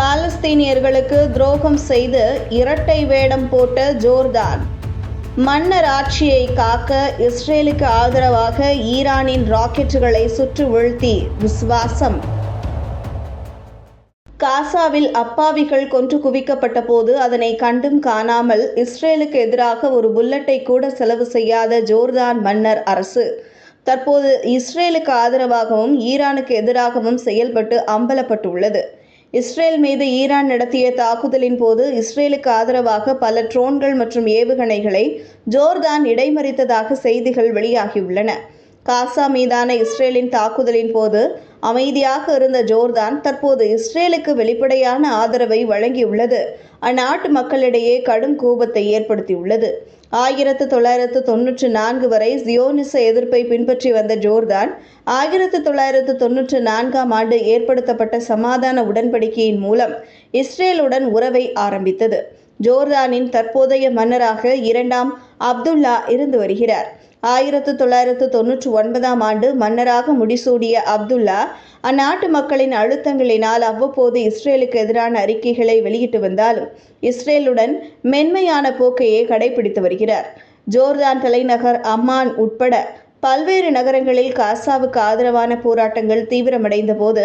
பாலஸ்தீனியர்களுக்கு துரோகம் செய்து இரட்டை வேடம் போட்ட ஜோர்தான். மன்னர் ஆட்சியை காக்க இஸ்ரேலுக்கு ஆதரவாக ஈரானின் ராக்கெட்டுகளை சுற்று வீழ்த்தி விசுவாசம். காசாவில் அப்பாவிகள் கொன்று குவிக்கப்பட்ட போது அதனை கண்டும் காணாமல் இஸ்ரேலுக்கு எதிராக ஒரு புல்லட்டை கூட செலவு செய்யாத ஜோர்தான் மன்னர் அரசு. தற்போது இஸ்ரேலுக்கு ஆதரவாகவும் ஈரானுக்கு எதிராகவும் செயல்பட்டு அம்பலப்பட்டுள்ளது. இஸ்ரேல் மீது ஈரான் நடத்திய தாக்குதலின் போது இஸ்ரேலுக்கு ஆதரவாக பல ட்ரோன்கள் மற்றும் ஏவுகணைகளை ஜோர்தான் இடைமறித்ததாக செய்திகள் வெளியாகியுள்ளன. காசா மீதான இஸ்ரேலின் தாக்குதலின் போது அமைதியாக இருந்த ஜோர்தான் தற்போது இஸ்ரேலுக்கு வெளிப்படையான ஆதரவை வழங்கியுள்ளது. அந்நாட்டு மக்களிடையே கடும் கோபத்தை ஏற்படுத்தியுள்ளது. ஆயிரத்து தொள்ளாயிரத்து தொன்னூற்று நான்கு வரை ஜியோனிச எதிர்ப்பை பின்பற்றி வந்த ஜோர்தான் ஆயிரத்து தொள்ளாயிரத்து தொன்னூற்று நான்காம் ஆண்டு ஏற்படுத்தப்பட்ட சமாதான உடன்படிக்கையின் மூலம் இஸ்ரேலுடன் உறவை ஆரம்பித்தது. ஜோர்தானின் தற்போதைய மன்னராக இரண்டாம் அப்துல்லா இருந்து வருகிறார். ஆயிரத்து தொள்ளாயிரத்து தொன்னூற்றி ஒன்பதாம் ஆண்டு மன்னராக முடிசூடிய அப்துல்லா அந்நாட்டு மக்களின் அழுத்தங்களினால் அவ்வப்போது இஸ்ரேலுக்கு எதிரான அறிக்கைகளை வெளியிட்டு வந்தாலும் இஸ்ரேலுடன் மென்மையான போக்கையே கடைபிடித்து வருகிறார். ஜோர்தான் தலைநகர் அம்மான் உட்பட பல்வேறு நகரங்களில் காசாவுக்கு ஆதரவான போராட்டங்கள் தீவிரமடைந்த போது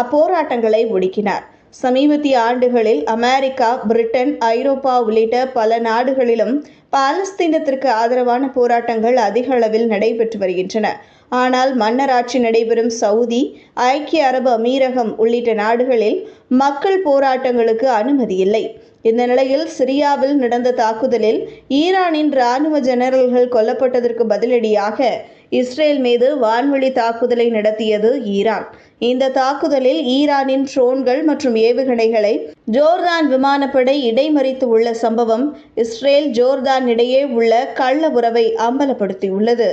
அப்போராட்டங்களை ஒடுக்கினார். சமீபத்திய ஆண்டுகளில் அமெரிக்கா பிரிட்டன் ஐரோப்பா உள்ளிட்ட பல நாடுகளிலும் பாலஸ்தீனத்திற்கு ஆதரவான போராட்டங்கள் அதிக அளவில் நடைபெற்று வருகின்றன. ஆனால் மன்னராட்சி நடைபெறும் சவுதி ஐக்கிய அரபு அமீரகம் உள்ளிட்ட நாடுகளில் மக்கள் போராட்டங்களுக்கு அனுமதி இல்லை. இந்த நிலையில் சிரியாவில் நடந்த தாக்குதலில் ஈரானின் இராணுவ ஜெனரல்கள் கொல்லப்பட்டதற்கு பதிலடியாக இஸ்ரேல் மீது வான்வழி தாக்குதலை நடத்தியது ஈரான். இந்த தாக்குதலில் ஈரானின் ட்ரோன்கள் மற்றும் ஏவுகணைகளை ஜோர்தான் விமானப்படை இடைமறித்து உள்ள சம்பவம் இஸ்ரேல் ஜோர்தான் இடையே உள்ள கள்ள உறவை அம்பலப்படுத்தியுள்ளது.